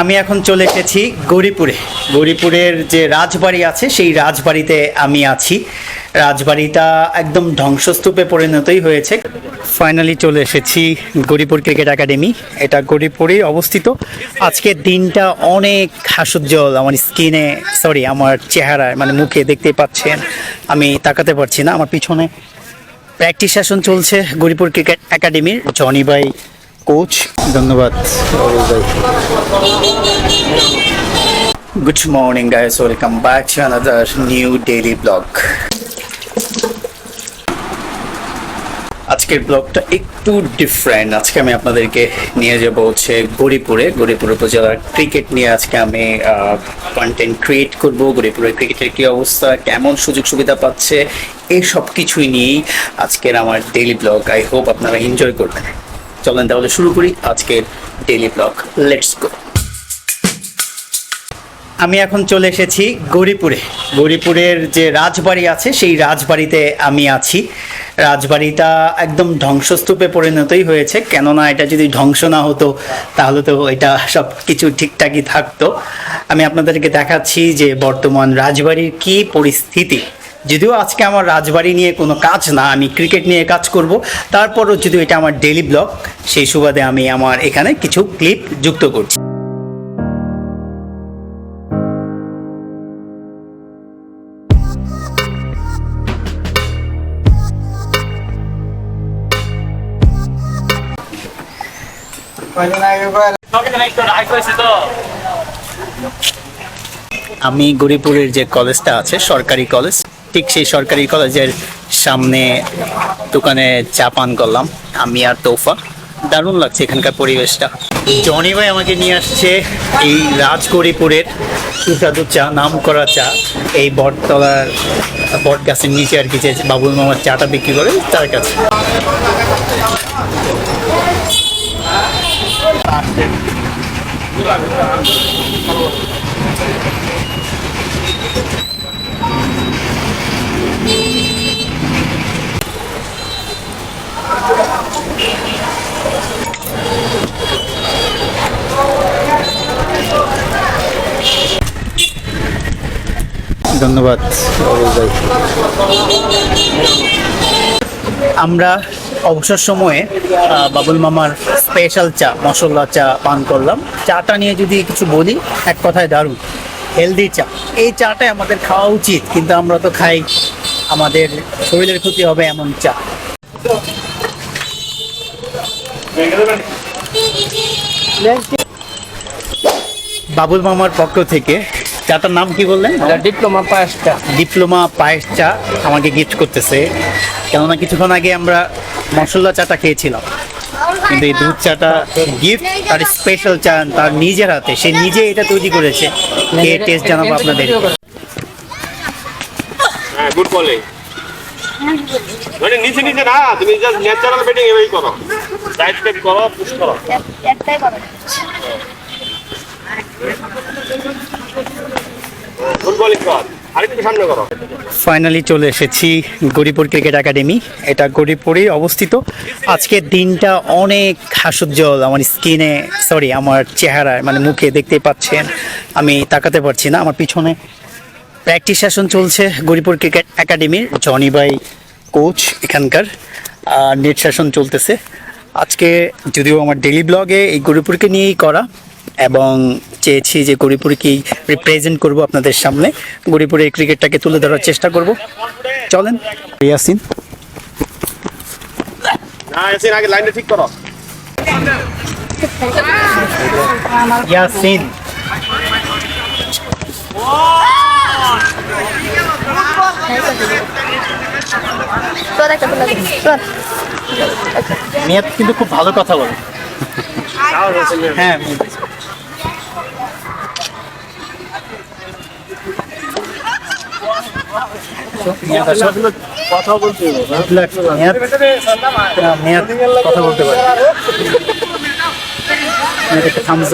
আমি এখন চলে এসেছি গৌরীপুরে। গৌরীপুরের যে রাজবাড়ি আছে, সেই রাজবাড়িতে আমি আছি। রাজবাড়িটা একদম ধ্বংসস্তূপে পরিণতই হয়েছে। ফাইনালি চলে এসেছি গৌরীপুর ক্রিকেট একাডেমি। এটা গৌরীপুরেই অবস্থিত। আজকের দিনটা অনেক হাসুজ্জ্বল আমার স্কিনে সরি আমার চেহারায় মানে মুখে দেখতেই পাচ্ছেন, আমি তাকাতে পারছি না। আমার পিছনে প্র্যাকটিস সেশন চলছে গৌরীপুর ক্রিকেট একাডেমির। জনি ভাই কোচ, ধন্যবাদ। Good morning guys welcome back to another new daily blog আজকের ব্লগটা একটু ডিফারেন্ট আজকে আমি আপনাদেরকে নিয়ে যাব হচ্ছে গরিপুরে গরিপুর উপজেলার ক্রিকেট নিয়ে আজকে আমি কন্টেন্ট ক্রিয়েট করব। গরিপুরের ক্রিকেটের কী অবস্থা, কেমন সুযোগ সুবিধা পাচ্ছে এই সব কিছুই নিয়েই আজকের আমার ডেইলি ব্লগ আই হোপ আপনারা এনজয় করবেন। চলেন তাহলে শুরু করি আজকের ডেইলি ব্লগ লেটস গো আমি এখন চলে এসেছি গৌরীপুরে। গৌরীপুরের যে রাজবাড়ি আছে, সেই রাজবাড়িতে আমি আছি। রাজবাড়িটা একদম ধ্বংসস্তূপে পরিণতই হয়েছে। কেননা এটা যদি ধ্বংস না হতো, তাহলে তো এটা সব কিছু ঠিকঠাকই থাকতো। আমি আপনাদেরকে দেখাচ্ছি যে বর্তমান রাজবাড়ির কি পরিস্থিতি। যদিও আজকে আমার রাজবাড়ি নিয়ে কোনো কাজ না, আমি ক্রিকেট নিয়ে কাজ করব। তারপরও যদি এটা আমার ডেলি ব্লগ সেই সুবাদে আমি আমার এখানে কিছু ক্লিপ যুক্ত করছি। আমি গরিপুরের যে কলেজটা আছে, সরকারি কলেজ ঠিক সেই সরকারি কলেজের সামনে দোকানে চা পান করলাম, আমি আর তোফা। দারুণ লাগছে এখানকার পরিবেশটা। জনি ভাই আমাকে নিয়ে আসছে এই রাজগরিপুরের সুস্বাদু চা নাম করা চা। এই বটতলার বট গাছের নিচে আর কি যে বাবুল মামার চাটা বিক্রি করে তার কাছে। ধন্যবাদ। আমরা অবসর সময়ে বাবুল মামার স্পেশাল চা, মশলা চা পান করলাম। চাটা নিয়ে যদি কিছু বলি, এক কথায় দারুণ। হেলদি চা। এই চাটাই আমাদের খাওয়া উচিত, কিন্তু আমরা তো খাই, আমাদের শরীরের ক্ষতি হবে এমন চা। বাবুল মামার পক্ষ থেকে চাটার নাম কি বললেন? ডিপ্লোমা পায়েস চা। ডিপ্লোমা পায়েস চা আমাকে গিফট করতেছে। কেননা কিছুক্ষণ আগে আমরা মশলা চাটা খেয়েছিলাম। কিন্তু এই দুধ চাটা গিফট তার স্পেশাল চা তার নিজের হাতে। সে নিজে এটা তৈরি করেছে। খেয়ে টেস্ট জানাব আপনাদের হ্যাঁ গুড বলিং মানে নিচে নিচে না তুমি জাস্ট ন্যাচারাল ব্যাটিং এভাবেই করো। সাইড স্টেপ করো পুশ করো। একটাই করা। ফাইনালি চলে এসেছি গরিপুর ক্রিকেট একাডেমি এটা গরিপুরেই অবস্থিত। আজকের দিনটা অনেক হাসুজ্জ্বল আমার স্কিনে সরি আমার চেহারায় মানে মুখে দেখতে পাচ্ছেন, আমি তাকাতে পারছি না। আমার পিছনে প্র্যাকটিস সেশন চলছে গরিপুর ক্রিকেট একাডেমির জনি ভাই কোচ এখানকার। নেট সেশন চলতেছে। আজকে যদিও আমার ডেলি ব্লগে এই গরিপুরকে নিয়েই করা এবং চেয়েছি যে গরিপুরকেই রিপ্রেজেন্ট করব আপনাদের সামনে। গরিপুরের ক্রিকেটটাকে তুলে ধরার চেষ্টা করব। চলেন। ইয়াসিন। না এসে আগে লাইনটা ঠিক করো। ইয়াসিন। তোর একটা তোলা তোর মেয়াদ কিন্তু খুব ভালো কথা বলে। হ্যাঁ মেয়াদ আসলে কথা বলতে কথা পারে। থামস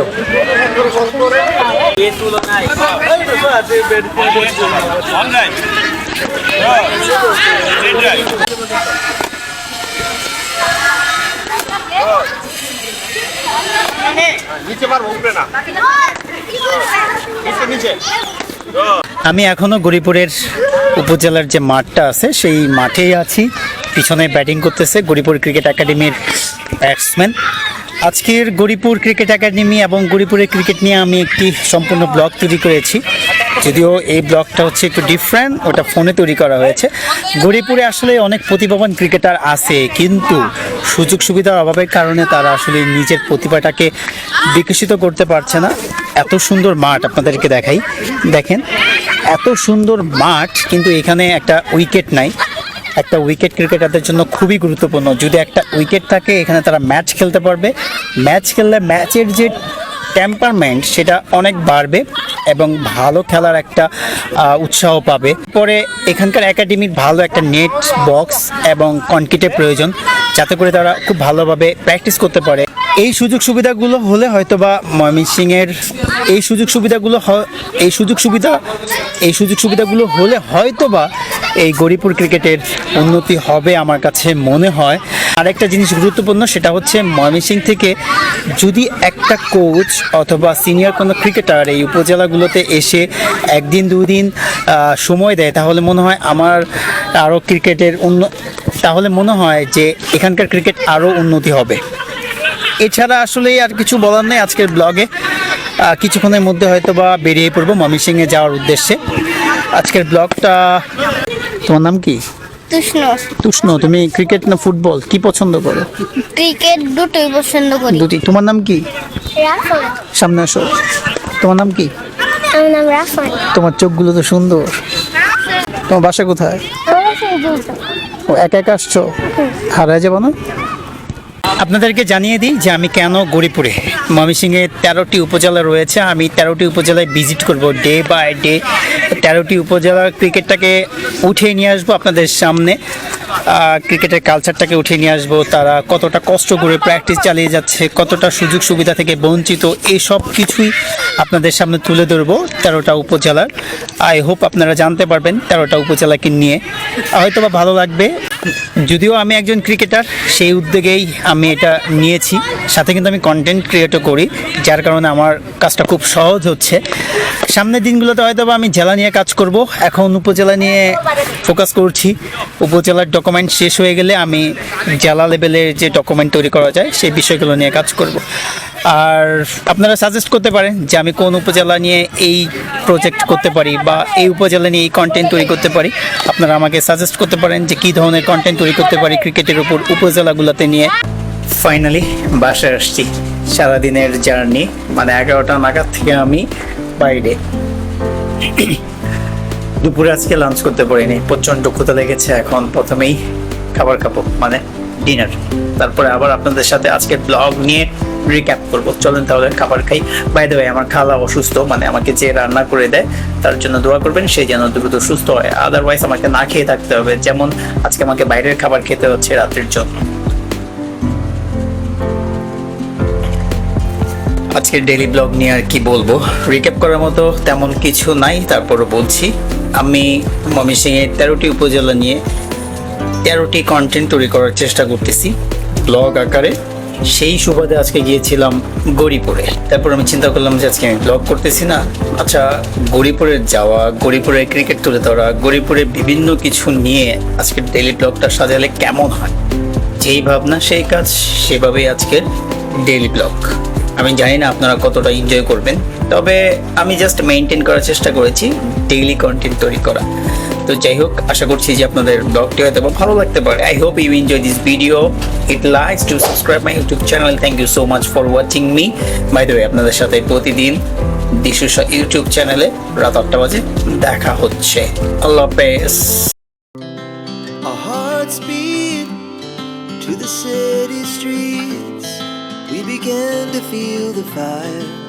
নিচে পারব উপরে না। নিচে নিচে। আমি এখনও গরিপুরের উপজেলার যে মাঠটা আছে, সেই মাঠেই আছি। পিছনে ব্যাটিং করতেছে গরিপুর ক্রিকেট একাডেমির ব্যাটসম্যান। আজকের গরিপুর ক্রিকেট একাডেমি এবং গরিপুরের ক্রিকেট নিয়ে আমি একটি সম্পূর্ণ ব্লগ তৈরি করেছি। যদিও এই ব্লগটা হচ্ছে একটু ডিফারেন্ট ওটা ফোনে তৈরি করা হয়েছে। গরিপুরে আসলে অনেক প্রতিভাবান ক্রিকেটার আছে, কিন্তু সুযোগ সুবিধার অভাবের কারণে তারা আসলে নিজের প্রতিভাটাকে বিকশিত করতে পারছে না। এত সুন্দর মাঠ আপনাদেরকে দেখাই। দেখেন এত সুন্দর মাঠ, কিন্তু এখানে একটা উইকেট নাই। একটা উইকেট ক্রিকেটারদের জন্য খুবই গুরুত্বপূর্ণ। যদি একটা উইকেট থাকে, এখানে তারা ম্যাচ খেলতে পারবে। ম্যাচ খেললে ম্যাচের যে টেম্পারমেন্ট সেটা অনেক বাড়বে এবং ভালো খেলার একটা উৎসাহ পাবে। পরে এখানকার একাডেমির ভালো একটা নেট বক্স এবং কনক্রিটের প্রয়োজন, যাতে করে তারা খুব ভালোভাবে প্র্যাকটিস করতে পারে। এই সুযোগ সুবিধাগুলো হলে হয়তো হয়তোবা ময়মনসিংহের এই সুযোগ সুবিধাগুলো এই সুযোগ সুবিধা, এই সুযোগ সুবিধাগুলো হলে হয়তোবা এই গরিপুর ক্রিকেটের উন্নতি হবে আমার কাছে মনে হয়। আরেকটা জিনিস গুরুত্বপূর্ণ, সেটা হচ্ছে ময়মনসিংহ থেকে যদি একটা কোচ অথবা সিনিয়র কোনো ক্রিকেটার এই উপজেলাগুলোতে এসে একদিন, দুদিন সময় দেয়, তাহলে মনে হয় আমার আরও ক্রিকেটের উন্ন তাহলে মনে হয় যে এখানকার ক্রিকেট আরও উন্নতি হবে। এছাড়া আসলে আর কিছু বলার নেই আজকের ব্লগে। কিছুক্ষণের মধ্যে হয়তো বা বেরিয়ে পড়ব ময়মনসিংহে যাওয়ার উদ্দেশ্যে। আজকের ব্লগটা তোমার নাম কি? কৃষ্ণ তুষ্ণ তুমি ক্রিকেট না ফুটবল? কি পছন্দ করো? ক্রিকেট দুটোই পছন্দ করি। দুটি। তোমার নাম কি? সামনে আসো। তোমার নাম কি? আমার নাম রাফান তোমার চোখগুলো তো সুন্দর। তোমার বাসা কোথায়? ও একা একা আসছো? হারায় যাব না? আপনাদেরকে জানিয়ে দিই যে আমি কেন গরিপুরে? ময়মনসিংহে তেরোটি উপজেলা রয়েছে। আমি তেরোটি উপজেলায় ভিজিট করব ডে বাই ডে তেরোটি উপজেলার ক্রিকেটটাকে উঠিয়ে নিয়ে আসব আপনাদের সামনে। ক্রিকেটের কালচারটাকে উঠিয়ে নিয়ে আসব। তারা কতটা কষ্ট করে প্র্যাকটিস চালিয়ে যাচ্ছে, কতটা সুযোগ সুবিধা থেকে বঞ্চিত এই সব কিছুই আপনাদের সামনে তুলে ধরবো তেরোটা উপজেলার। আই হোপ আপনারা জানতে পারবেন তেরোটা উপজেলাকে নিয়ে। হয়তো বা ভালো লাগবে। যদিও আমি একজন ক্রিকেটার, সেই উদ্যোগেই আমি এটা নিয়েছি। সাথে কিন্তু আমি কন্টেন্ট ক্রিয়েটও করি, যার কারণে আমার কাজটা খুব সহজ হচ্ছে। সামনের দিনগুলোতে হয়তো আমি জেলা নিয়ে কাজ করব। এখন উপজেলা নিয়ে ফোকাস করছি। উপজেলার ডকুমেন্ট শেষ হয়ে গেলে আমি জেলা লেভেলের যে ডকুমেন্ট তৈরি করা যায়, সেই বিষয়গুলো নিয়ে কাজ করব। আর আপনারা সাজেস্ট করতে পারেন যে আমি কোন উপজেলা নিয়ে এই প্রজেক্ট করতে পারি বা এই উপজেলা নিয়ে এই কন্টেন্ট তৈরি করতে পারি। আপনারা আমাকে সাজেস্ট করতে পারেন যে কী ধরনের কন্টেন্ট তৈরি করতে পারি ক্রিকেটের উপর উপজেলাগুলোতে নিয়ে। ফাইনালি বাসায় আসছি। সারাদিনের জার্নি মানে এগারোটা নাগাদ থেকে আমি বাইরে। দুপুরে আজকে লাঞ্চ করতে পারিনি, প্রচণ্ড ক্ষুধা লেগেছে, এখন প্রথমেই খাবার খাব মানে ডিনার তারপরে আবার আপনাদের সাথে আজকে ব্লগ নিয়ে রিক্যাপ করব। চলেন তাহলে খাবার খাই। বাই দেবে আমার খালা অসুস্থ মানে আমাকে যে রান্না করে দেয়, তার জন্য দোয়া করবেন সেই যেন দ্রুত সুস্থ হয়। আদারওয়াইজ আমাকে না খেয়ে থাকতে হবে। যেমন আজকে আমাকে বাইরের খাবার খেতে হচ্ছে রাত্রির জন্য। আজকের ডেইলি ব্লগ নিয়ে আর কি বলব? রিক্যাপ করার মতো তেমন কিছু নাই, তারপরও বলছি। আমি ময়মনসিংহের তেরোটি উপজেলা নিয়ে তেরোটি কন্টেন্ট তৈরি করার চেষ্টা করতেছি। ব্লগ আকারে। সেই সুবাদে আজকে গিয়েছিলাম গরিপুরে তারপর আমি চিন্তা করলাম যে আজকে আমি ব্লগ করতেছি না। আচ্ছা গরিপুরের যাওয়া গরিপুরে ক্রিকেট তুলে ধরা গরিপুরে বিভিন্ন কিছু নিয়ে আজকের ডেইলি ব্লগটা সাজালে কেমন হয়? যেই ভাবনা, সেই কাজ, সেভাবেই আজকের ডেইলি ব্লগ আমি জানি না আপনারা কতটা এনজয় করবেন, তবে আমি জাস্ট মেনটেন করার চেষ্টা করেছি ডেইলি কন্টেন্ট তৈরি করা। তো যাই হোক, আশা করছি যে আপনাদের ব্লগটি হয়তো ভালো লাগতে পারে। I hope you enjoy this video it likes to subscribe my YouTube channel thank you so much for watching me bye the আপনাদের সাথে প্রতিদিন দিশু ইউটিউব চ্যানেলে রাত আটটা বাজে দেখা হচ্ছে। আল্লাহ হাফেজ। To the city streets. We began to feel the fire.